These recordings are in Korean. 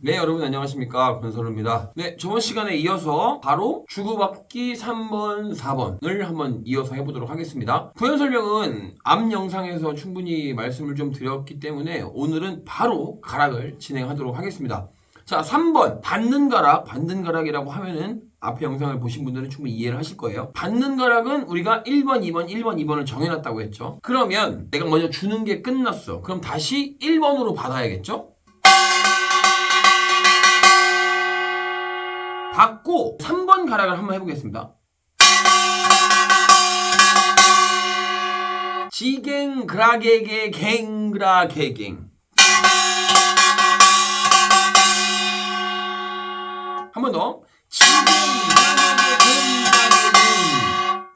네, 여러분 안녕하십니까. 권선우입니다. 네, 저번 시간에 이어서 바로 주구박기 3번, 4번을 한번 이어서 해보도록 하겠습니다. 구현 설명은 앞 영상에서 충분히 말씀을 좀 드렸기 때문에 오늘은 바로 가락을 진행하도록 하겠습니다. 자, 3번 받는 가락, 받는 가락이라고 하면은 앞에 영상을 보신 분들은 충분히 이해를 하실 거예요. 받는 가락은 우리가 1번, 2번, 1번, 2번을 정해놨다고 했죠. 그러면 내가 먼저 주는 게 끝났어. 그럼 다시 1번으로 받아야겠죠? 받고 3번 가락을 한번 해보겠습니다. 지갱 그라게게 갱그라게갱 한 번 더. 지갱 그라게게 갱그라게갱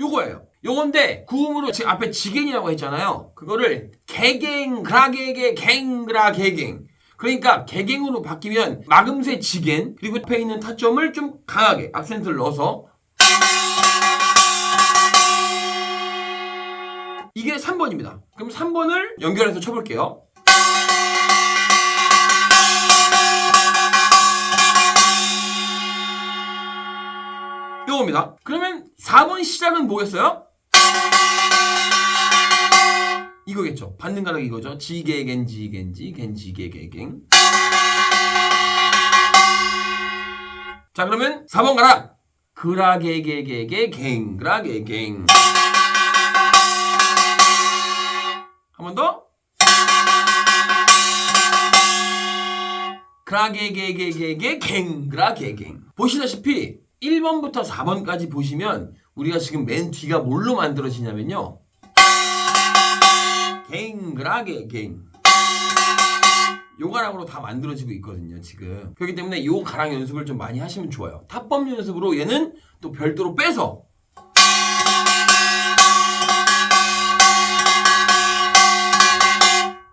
요거예요. 요건데 구음으로 지금 앞에 지갱이라고 했잖아요. 그거를 개갱 그라게게 갱 그라게갱 그러니까 개갱으로 바뀌면 마금새 지겐 그리고 옆에 있는 타점을 좀 강하게 악센트를 넣어서 이게 3번입니다. 그럼 3번을 연결해서 쳐볼게요. 요겁니다. 그러면 4번 시작은 뭐겠어요? 이거겠죠. 받는 가락 이거죠. 지게겐 지 겐 지 겐 지게게갱. 자 그러면 4번 가락. 그라게게게게 갱 그라게갱. 한 번 더. 그라게게게게게 갱 그라게갱. 보시다시피 1번부터 4번까지 보시면 우리가 지금 맨 뒤가 뭘로 만들어지냐면요. 갱그라게 갱. 요 가락으로 다 만들어지고 있거든요, 지금. 그렇기 때문에 요 가락 연습을 좀 많이 하시면 좋아요. 타법 연습으로 얘는 또 별도로 빼서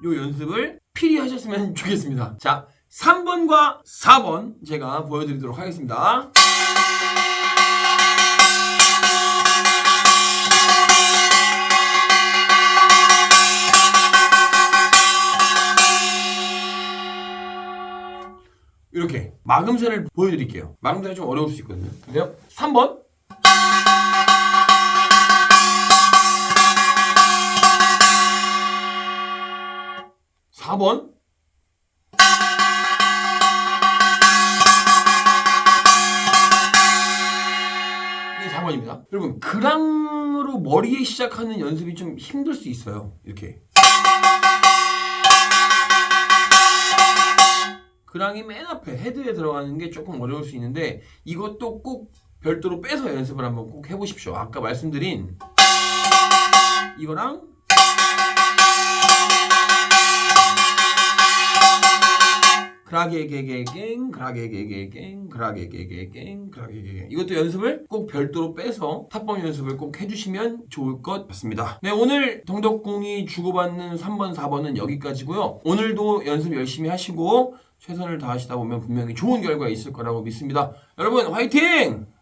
요 연습을 필히 하셨으면 좋겠습니다. 자, 3번과 4번 제가 보여드리도록 하겠습니다. 이렇게 마금새를 보여드릴게요. 마금새가 좀 어려울 수 있거든요. 근데요, 3번. 사번 이게 4번입니다. 여러분, 그랑으로 머리에 시작하는 연습이 좀 힘들 수 있어요. 이렇게. 그랑이 맨 앞에 헤드에 들어가는 게 조금 어려울 수 있는데 이것도 꼭 별도로 빼서 연습을 한번 꼭 해보십시오. 아까 말씀드린 이거랑 그라게게게갱 그라게게게갱 그라게게게갱 그라게게갱 이것도 연습을 꼭 별도로 빼서 탑법 연습을 꼭 해주시면 좋을 것 같습니다. 네 오늘 동덕공이 주고받는 3번 4번은 여기까지고요. 오늘도 연습 열심히 하시고 최선을 다하시다 보면 분명히 좋은 결과 있을 거라고 믿습니다. 여러분 화이팅!